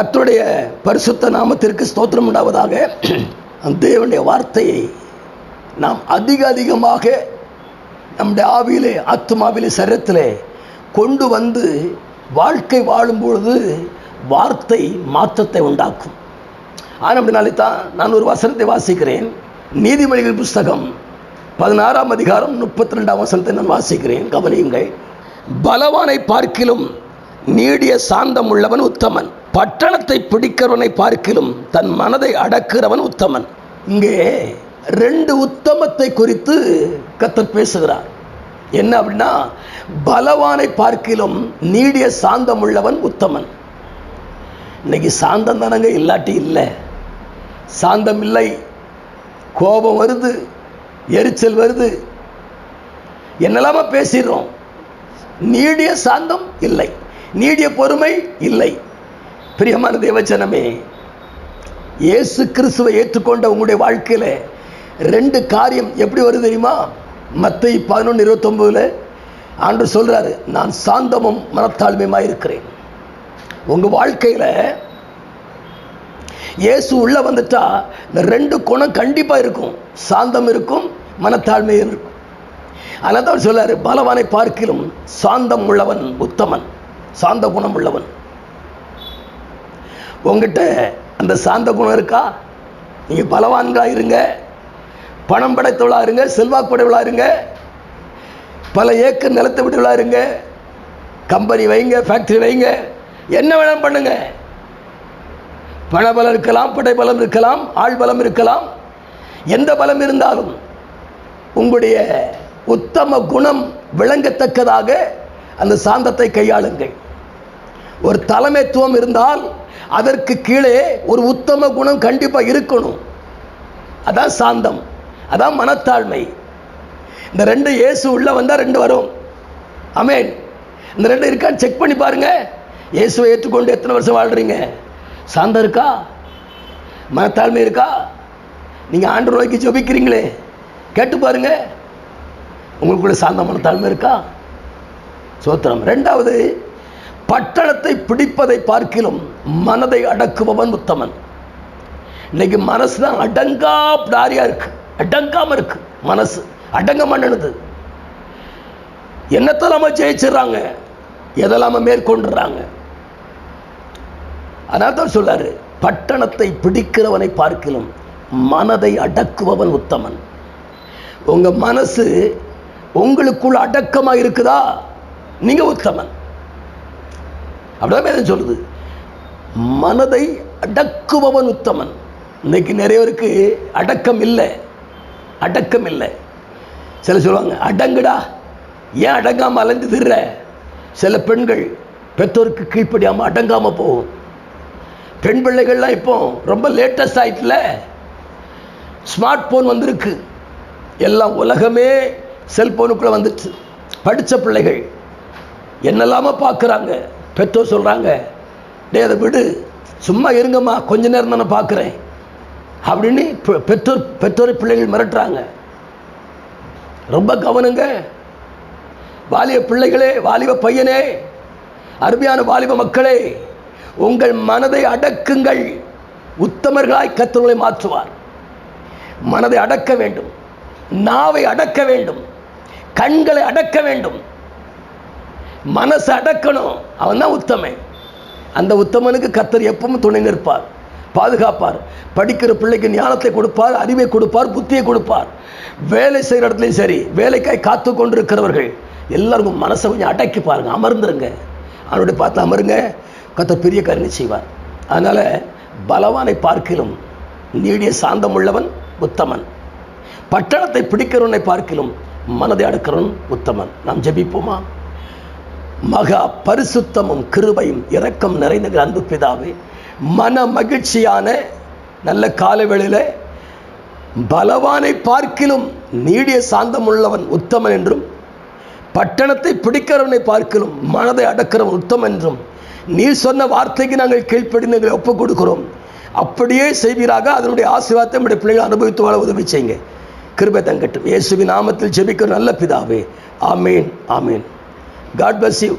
கர்த்தருடைய பரிசுத்த நாமத்திற்கு ஸ்தோத்திரம் உண்டாவதாக. தேவனுடைய வார்த்தையை நாம் அதிக அதிகமாக நம்முடைய ஆவியிலே ஆத்மாவிலே சரத்திலே கொண்டு வந்து வாழ்க்கை வாழும் பொழுது வார்த்தை மாற்றத்தை உண்டாக்கும். ஆனப்படினாலே தான் நான் ஒரு வசனத்தை வாசிக்கிறேன். நீதிமொழிகள் புஸ்தகம் பதினாறாம் அதிகாரம் முப்பத்தி ரெண்டாம் வசனத்தை நான் வாசிக்கிறேன். கவனியுங்கள். பலவானை பார்க்கிலும் நீடிய சாந்தம் உள்ளவன் உத்தமன். பட்டணத்தை பிடிக்கிறவனை பார்க்கிலும் தன் மனதை அடக்கிறவன் உத்தமன். இங்கே ரெண்டு உத்தமத்தை குறித்து கத்தர் பேசுகிறார். என்ன அப்படின்னா பலவானை பார்க்கிலும் நீடிய சாந்தம் உள்ளவன் உத்தமன். இன்னைக்கு சாந்தம் தானங்க இல்லாட்டி இல்லை. சாந்தம் இல்லை கோபம் வருது எரிச்சல் வருது. என்னெல்லாம பேசிடுறோம். நீடிய சாந்தம் இல்லை நீடிய பொறுமை இல்லை. பிரியமான தேவச்சனமே இயேசு கிறிஸ்துவை ஏற்றுக்கொண்ட உங்களுடைய வாழ்க்கையில் ரெண்டு காரியம் எப்படி வருது தெரியுமா? மத்தை பதினொன்று இருபத்தொம்போதில் ஆண்டு சொல்கிறாரு நான் சாந்தமும் மனத்தாழ்மையுமாக இருக்கிறேன். உங்கள் வாழ்க்கையில் இயேசு உள்ளே வந்துட்டா இந்த ரெண்டு குணம் கண்டிப்பாக இருக்கும். சாந்தம் இருக்கும் மனத்தாழ்மை இருக்கும். அதனால் தான் சொல்லாரு பலவானை பார்க்கிலும் சாந்தம் உள்ளவன் உத்தமன். சாந்த குணம் உள்ளவன். உங்ககிட்ட அந்த சாந்த குணம் இருக்கா? நீங்கள் பலவான்களாக இருங்க. பணம் படைத்தவளாக இருங்க செல்வாக்கு படைவளாக இருங்க. பல ஏக்கர் நிலத்தை விட்டுவளாக இருங்க. கம்பெனி வைங்க ஃபேக்ட்ரி வைங்க. என்ன வேணாலும் பண்ணுங்க. பணபலம் இருக்கலாம் படை பலம் இருக்கலாம் ஆள் பலம் இருக்கலாம். எந்த பலம் இருந்தாலும் உங்களுடைய உத்தம குணம் விளங்கத்தக்கதாக அந்த சாந்தத்தை கையாளுங்கள். ஒரு தலைமைத்துவம் இருந்தால் அதற்கு கீழே ஒரு உத்தம குணம் கண்டிப்பாக இருக்கணும். அதான் சாந்தம். அதான் மனத்தாழ்மை. இந்த ரெண்டு இயேசு உள்ளே வந்தால் ரெண்டு வரும். அமேன் இந்த ரெண்டு இருக்கான்னு செக் பண்ணி பாருங்கள் இயேசுவை ஏற்றுக்கொண்டு எத்தனை வருஷம் வாழ்கிறீங்க சாந்தம் இருக்கா? மனத்தாழ்மை இருக்கா? நீங்கள் ஆண்டு நோய்க்கு ஜபிக்கிறீங்களே. கேட்டு பாருங்கள் உங்களுக்குள்ள சாந்த மனத்தாழ்மை இருக்கா? சோத்திரம். ரெண்டாவது பட்டணத்தை பிடிப்பதை பார்க்கிலும் மனதை அடக்குபவன் உத்தமன். இன்னைக்கு மனசு தான் அடங்கா தாரியா இருக்கு. அடங்காம இருக்கு மனசு. அடங்க மண்ணுது என்னத்தெல்லாம ஜெயிச்சிடுறாங்க? எதெல்லாம மேற்கொண்டுறாங்க? அதனால தான் சொல்றாரு பட்டணத்தை பிடிக்கிறவனை பார்க்கிலும் மனதை அடக்குபவன் உத்தமன். உங்க மனசு உங்களுக்குள் அடக்கமாக இருக்குதா? நீங்க உத்தமன். அப்படிதான் வேதம் சொல்லுது. மனதை அடக்குபவன் உத்தமன். இன்னைக்கு நிறைய பேருக்கு அடக்கம் இல்லை. அடக்கம் இல்லை. சில சொல்லுவாங்க அடங்குடா ஏன் அடங்காமல் அலைஞ்சு திடுற சில பெண்கள் பெற்றோருக்கு கீழ்ப்படியாமல் அடங்காமல் போகும். பெண் பிள்ளைகள்லாம் இப்போ ரொம்ப லேட்டஸ்ட் ஆயிட்டில். ஸ்மார்ட் ஃபோன் வந்திருக்கு. எல்லாம் உலகமே செல்ஃபோனுக்குள்ளே வந்துச்சு படித்த பிள்ளைகள் என்னெல்லாமோ பார்க்குறாங்க. பெற்றோர் சொல்கிறாங்க டே அதை விடு. சும்மா இருங்கம்மா. கொஞ்ச நேரம் தானே பார்க்குறேன். அப்படின்னு பெற்றோர் பெற்றோர் பிள்ளைகள் மிரட்டுறாங்க. ரொம்ப கவனங்க. வாலிப பிள்ளைகளே வாலிப பையனே அருமையான வாலிப மக்களே உங்கள் மனதை அடக்குங்கள். உத்தமர்களாய் கத்தர்களை மாற்றுவார். மனதை அடக்க வேண்டும். நாவை அடக்க வேண்டும். கண்களை அடக்க வேண்டும். மனசை அடக்கணும். அவன் தான் உத்தமன். அந்த உத்தமனுக்கு கத்தர் எப்பவும் துணை நிற்பார் பாதுகாப்பார். படிக்கிற பிள்ளைக்கு ஞானத்தை கொடுப்பார் அறிவை கொடுப்பார் புத்தியை கொடுப்பார். வேலை செய்கிற இடத்துலையும் சரி வேலைக்காய் காத்து கொண்டிருக்கிறவர்கள் எல்லாருக்கும் மனசை கொஞ்சம் அடக்கி பாருங்க அமர்ந்துருங்க. அவனுடைய பார்த்து அமருங்க. கத்தர் பெரிய கருணை செய்வார். அதனால் பலவானை பார்க்கிலும் நீடிய சாந்தம் உள்ளவன் உத்தமன். பட்டணத்தை பிடிக்கிறவனை பார்க்கிலும் மனதை அடக்கிறவன் உத்தமன். நாம் ஜெபிப்போமா? மகா பரிசுத்தமும் கிருபையும் இரக்கம் நிறைந்த அன்பு பிதாவே மன மகிழ்ச்சியான நல்ல காலவெளியில் பலவானை பார்க்கிலும் நீடிய சாந்தம் உள்ளவன் உத்தமன் என்றும் பட்டணத்தை பிடிக்கிறவனை பார்க்கிலும் மனதை அடக்கிறவன் உத்தமன் என்றும் நீ சொன்ன வார்த்தைக்கு நாங்கள் கீழ்ப்படிந்து எங்களை ஒப்புக் கொடுக்கிறோம். அப்படியே செய்வீராக அதனுடைய ஆசீர்வாதத்தை நம்முடைய பிள்ளைகள் அனுபவித்து வாழ உதவி செய்யுங்க. கிருபை தங்கட்டும். இயேசுவின் நாமத்தில் ஜெபிக்கிற நல்ல பிதாவே. ஆமேன் ஆமேன். God bless you